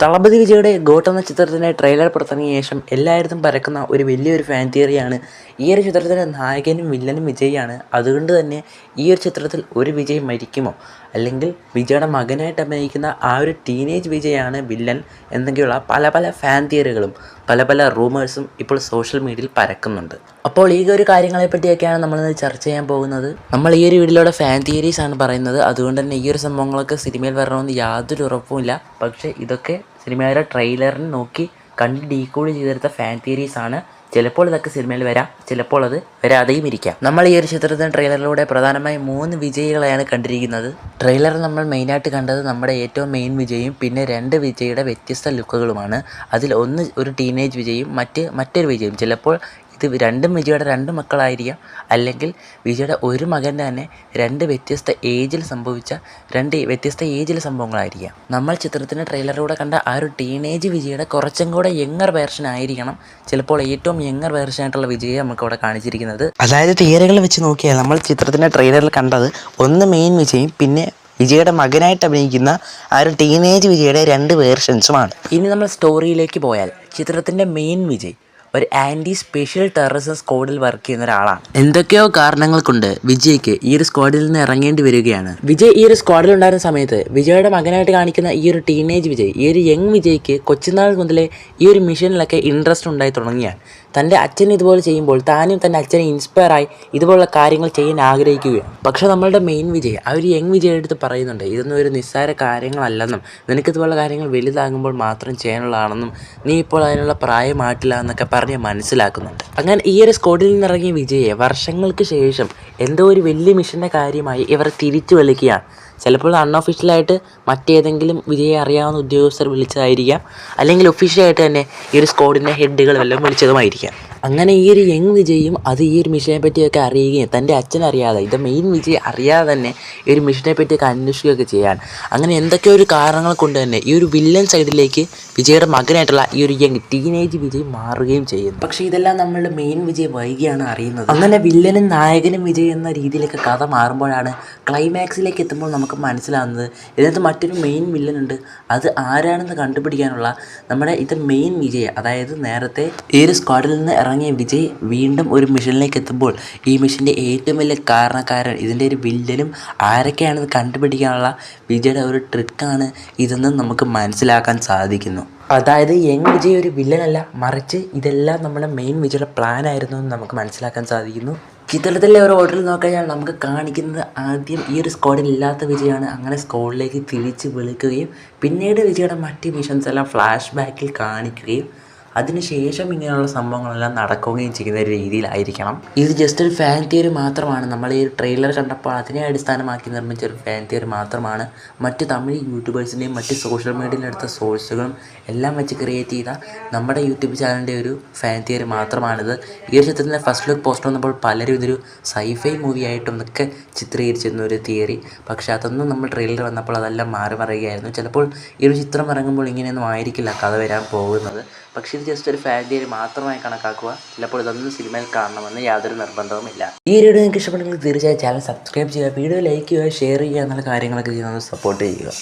തളപതി വിജയുടെ ഗോട്ട് എന്ന ചിത്രത്തിന്റെ ട്രെയിലർ പുറത്തിറങ്ങിയ ശേഷം എല്ലായിടത്തും പരക്കുന്ന ഒരു വലിയൊരു ഫാൻ തിയറിയാണ് ഈ ഒരു ചിത്രത്തിന്റെ നായകനും വില്ലനും വിജയാണ് അതുകൊണ്ട് തന്നെ ഈ ഒരു ചിത്രത്തിൽ ഒരു വിജയ് മരിക്കുമോ അല്ലെങ്കിൽ വിജയുടെ മകനായിട്ട് അഭിനയിക്കുന്ന ആ ഒരു ടീനേജ് വിജയാണ് വില്ലൻ എന്നൊക്കെയുള്ള പല പല ഫാൻ തിയറികളും പല പല റൂമേഴ്സും ഇപ്പോൾ സോഷ്യൽ മീഡിയയിൽ പരക്കുന്നുണ്ട്. അപ്പോൾ ഈ ഒരു കാര്യങ്ങളെപ്പറ്റിയൊക്കെയാണ് നമ്മൾ ചർച്ച ചെയ്യാൻ പോകുന്നത്. നമ്മൾ ഈ ഒരു വീഡിയോയിലൂടെ ഫാൻ തിയറീസ് ആണ് പറയുന്നത്. അതുകൊണ്ട് തന്നെ ഈ ഒരു സംഭവങ്ങളൊക്കെ സിനിമയിൽ വരണമെന്ന് യാതൊരു ഉറപ്പുമില്ല. പക്ഷേ ഇതൊക്കെ സിനിമയുടെ ട്രെയിലറിന് നോക്കി കണ്ട് ഡീകോഡ് ചെയ്തെടുത്ത ഫാൻ തിയറീസ് ആണ്. ചിലപ്പോൾ ഇതൊക്കെ സിനിമയിൽ വരാം ചിലപ്പോൾ അത് വരാതെയും ഇരിക്കാം. നമ്മൾ ഈ ഒരു ചിത്രത്തിന്റെ ട്രെയിലറിലൂടെ പ്രധാനമായും മൂന്ന് വിജയികളെയാണ് കണ്ടിരിക്കുന്നത്. ട്രെയിലർ നമ്മൾ മെയിനായിട്ട് കണ്ടത് നമ്മുടെ ഏറ്റവും മെയിൻ വിജയും പിന്നെ രണ്ട് വിജയുടെ വ്യത്യസ്ത ലുക്കുകളുമാണ്. അതിൽ ഒന്ന് ഒരു ടീനേജ് വിജയും മറ്റ് മറ്റൊരു വിജയും. ചിലപ്പോൾ ഇത് രണ്ടും വിജയുടെ രണ്ട് മക്കളായിരിക്കാം. അല്ലെങ്കിൽ വിജയുടെ ഒരു മകന്റെ തന്നെ രണ്ട് വ്യത്യസ്ത ഏജിൽ സംഭവിച്ച രണ്ട് വ്യത്യസ്ത ഏജിൽ സംഭവങ്ങളായിരിക്കാം. നമ്മൾ ചിത്രത്തിന്റെ ട്രെയിലറിലൂടെ കണ്ട ആ ഒരു ടീനേജ് വിജയുടെ കുറച്ചും കൂടെ യങ്ങർ വേർഷൻ ആയിരിക്കണം ചിലപ്പോൾ ഏറ്റവും യങ്ങർ വേർഷൻ ആയിട്ടുള്ള വിജയെ നമുക്ക് അവിടെ കാണിച്ചിരിക്കുന്നത്. അതായത് തിയറികൾ വെച്ച് നോക്കിയാൽ നമ്മൾ ചിത്രത്തിന്റെ ട്രെയിലറിൽ കണ്ടത് ഒന്ന് മെയിൻ വിജയും പിന്നെ വിജയുടെ മകനായിട്ട് അഭിനയിക്കുന്ന ആ ഒരു ടീനേജ് വിജയുടെ രണ്ട് വേർഷൻസുമാണ് ഇനി നമ്മൾ സ്റ്റോറിയിലേക്ക് പോയാൽ ചിത്രത്തിന്റെ മെയിൻ വിജയ് ഒരു ആന്റി സ്പെഷ്യൽ ടെററിസം സ്ക്വാഡിൽ വർക്ക് ചെയ്യുന്ന ഒരാളാണ്. എന്തൊക്കെയോ കാരണങ്ങൾ കൊണ്ട് വിജയ്ക്ക് ഈ ഒരു സ്ക്വാഡിൽ നിന്ന് ഇറങ്ങേണ്ടി വരികയാണ്. വിജയ് ഈ ഒരു സ്ക്വാഡിൽ ഉണ്ടായിരുന്ന സമയത്ത് വിജയുടെ മകനായിട്ട് കാണിക്കുന്ന ഈ ഒരു ടീനേജ് വിജയ് ഈ ഒരു യങ് വിജയ്ക്ക് കൊച്ചുനാൾ മുതലേ ഈ ഒരു മിഷനിലൊക്കെ ഇൻട്രസ്റ്റ് ഉണ്ടായി തുടങ്ങിയാണ്. തന്റെ അച്ഛൻ ഇതുപോലെ ചെയ്യുമ്പോൾ താനും തന്റെ അച്ഛനെ ഇൻസ്പയറായി ഇതുപോലുള്ള കാര്യങ്ങൾ ചെയ്യാൻ ആഗ്രഹിക്കുകയാണ്. പക്ഷേ നമ്മളുടെ മെയിൻ വിജയ് ആ ഒരു യങ് വിജയുടെ എടുത്ത് പറയുന്നുണ്ട് ഇതൊന്നും ഒരു നിസ്സാര കാര്യങ്ങളല്ലെന്നും നിനക്ക് ഇതുപോലുള്ള കാര്യങ്ങൾ വലുതാകുമ്പോൾ മാത്രം ചെയ്യാനുള്ളതാണെന്നും നീ ഇപ്പോൾ അതിനുള്ള പ്രായമായിട്ടില്ല എന്നൊക്കെ പറഞ്ഞ് മനസ്സിലാക്കുന്നുണ്ട്. അങ്ങനെ ഈ ഒരു സ്കോഡിൽ നിന്നിറങ്ങിയ വിജയെ വർഷങ്ങൾക്ക് ശേഷം എന്തോ ഒരു വലിയ മിഷന്റെ കാര്യമായി ഇവർ തിരിച്ചു വിളിക്കുകയാണ്. ചിലപ്പോൾ അൺഒഫീഷ്യലായിട്ട് മറ്റേതെങ്കിലും വിജയെ അറിയാവുന്ന ഉദ്യോഗസ്ഥർ വിളിച്ചതായിരിക്കാം. അല്ലെങ്കിൽ ഒഫീഷ്യലായിട്ട് തന്നെ ഈ ഒരു സ്ക്വാഡിന്റെ ഹെഡുകൾ വല്ലതും വിളിച്ചതുമായിരിക്കാം. അങ്ങനെ ഈ ഒരു യങ് വിജയും അത് ഈ ഒരു മിഷനെ പറ്റിയൊക്കെ അറിയുകയും തന്റെ അച്ഛനറിയാതെ ഇത് മെയിൻ വിജയ് അറിയാതെ തന്നെ ഈ ഒരു മിഷനെ പറ്റിയൊക്കെ അന്വേഷിക്കുകയൊക്കെ ചെയ്യാൻ അങ്ങനെ എന്തൊക്കെ ഒരു കാരണങ്ങൾ കൊണ്ട് തന്നെ ഈ ഒരു വില്ലൻ സൈഡിലേക്ക് വിജയുടെ മകനായിട്ടുള്ള ഈ ഒരു യങ് ടീനേജ് വിജയ് മാറുകയും ചെയ്യുന്നു. പക്ഷേ ഇതെല്ലാം നമ്മളുടെ മെയിൻ വിജയ് വൈകിയാണ് അറിയുന്നത്. അങ്ങനെ വില്ലനും നായകനും വിജയ് എന്ന രീതിയിലൊക്കെ കഥ മാറുമ്പോഴാണ് ക്ലൈമാക്സിലേക്ക് എത്തുമ്പോൾ നമുക്ക് മനസ്സിലാവുന്നത് ഇതിനകത്ത് മറ്റൊരു മെയിൻ വില്ലനുണ്ട് അത് ആരാണെന്ന് കണ്ടുപിടിക്കാനുള്ള നമ്മുടെ ഇത് മെയിൻ വിജയ് അതായത് നേരത്തെ ഈ ഒരു സ്ക്വാഡിൽ നിന്ന് ഇറങ്ങിയ വിജയ് വീണ്ടും ഒരു മിഷനിലേക്ക് എത്തുമ്പോൾ ഈ മിഷന്റെ ഏറ്റവും വലിയ കാരണക്കാരൻ ഇതിന്റെ ഒരു വില്ലനും ആരൊക്കെയാണെന്ന് കണ്ടുപിടിക്കാനുള്ള വിജയുടെ ഒരു ട്രിക്കാണ് ഇതെന്ന് നമുക്ക് മനസ്സിലാക്കാൻ സാധിക്കുന്നു. അതായത് യങ് വിജയ് ഒരു വില്ലനല്ല മറിച്ച് ഇതെല്ലാം നമ്മുടെ മെയിൻ വിജയുടെ പ്ലാൻ ആയിരുന്നു എന്ന് നമുക്ക് മനസ്സിലാക്കാൻ സാധിക്കുന്നു. ചിത്രത്തിലെ ഒരു ഓർഡറിൽ നോക്കിക്കഴിഞ്ഞാൽ നമുക്ക് കാണിക്കുന്നത് ആദ്യം ഈ ഒരു സ്ക്വാഡിൽ ഇല്ലാത്ത വിജയാണ്. അങ്ങനെ സ്ക്വാഡിലേക്ക് തിരിച്ച് വിളിക്കുകയും പിന്നീട് വിജയുടെ മറ്റ് മിഷൻസ് എല്ലാം ഫ്ലാഷ് ബാക്കിൽ കാണിക്കുകയും അതിനുശേഷം ഇങ്ങനെയുള്ള സംഭവങ്ങളെല്ലാം നടക്കുകയും ചെയ്യുന്ന രീതിയിലായിരിക്കണം. ഇത് ജസ്റ്റ് ഒരു ഫാൻ തിയറി മാത്രമാണ്. നമ്മൾ ഈ ട്രെയിലർ കണ്ടപ്പോൾ അതിനെ അടിസ്ഥാനമാക്കി നിർമ്മിച്ച ഒരു ഫാൻ തിയറി മാത്രമാണ്. മറ്റ് തമിഴ് യൂട്യൂബേഴ്സിന്റെയും മറ്റ് സോഷ്യൽ മീഡിയയിൽ എടുത്ത സോഴ്സുകളും എല്ലാം വെച്ച് ക്രിയേറ്റ് ചെയ്ത നമ്മുടെ യൂട്യൂബ് ചാനലിന്റെ ഒരു ഫാൻ തിയറി മാത്രമാണിത്. ഈ ഒരു ചിത്രത്തിന്റെ ഫസ്റ്റ് ലുക്ക് പോസ്റ്റർ വന്നപ്പോൾ പലരും ഇതൊരു സൈഫൈ മൂവി ആയിട്ടും ഒക്കെ ചിത്രീകരിച്ചിരുന്ന ഒരു തിയറി പക്ഷേ അതൊന്നും നമ്മൾ ട്രെയിലർ വന്നപ്പോൾ അതെല്ലാം മാറി പറയുകയായിരുന്നു. ചിലപ്പോൾ ഈ ഒരു ചിത്രം ഇറങ്ങുമ്പോൾ ഇങ്ങനെയൊന്നും ആയിരിക്കില്ല കഥ വരാൻ പോകുന്നത്. പക്ഷേ ഇത് ജസ്റ്റ് ഒരു ഫാൻ തിയറി മാത്രമായി കണക്കാക്കുക. ചിലപ്പോൾ ഇതൊന്നും സിനിമയിൽ കാണണമെന്ന് യാതൊരു നിർബന്ധവുമില്ല. ഈ വീഡിയോ നിങ്ങൾക്ക് ഇഷ്ടപ്പെട്ടെങ്കിൽ തീർച്ചയായും ചാനൽ സബ്സ്ക്രൈബ് ചെയ്യുക വീഡിയോ ലൈക്ക് ചെയ്യുക ഷെയർ ചെയ്യുക എന്നുള്ള കാര്യങ്ങളൊക്കെ ചെയ്യുന്നത് സപ്പോർട്ട് ചെയ്യുക.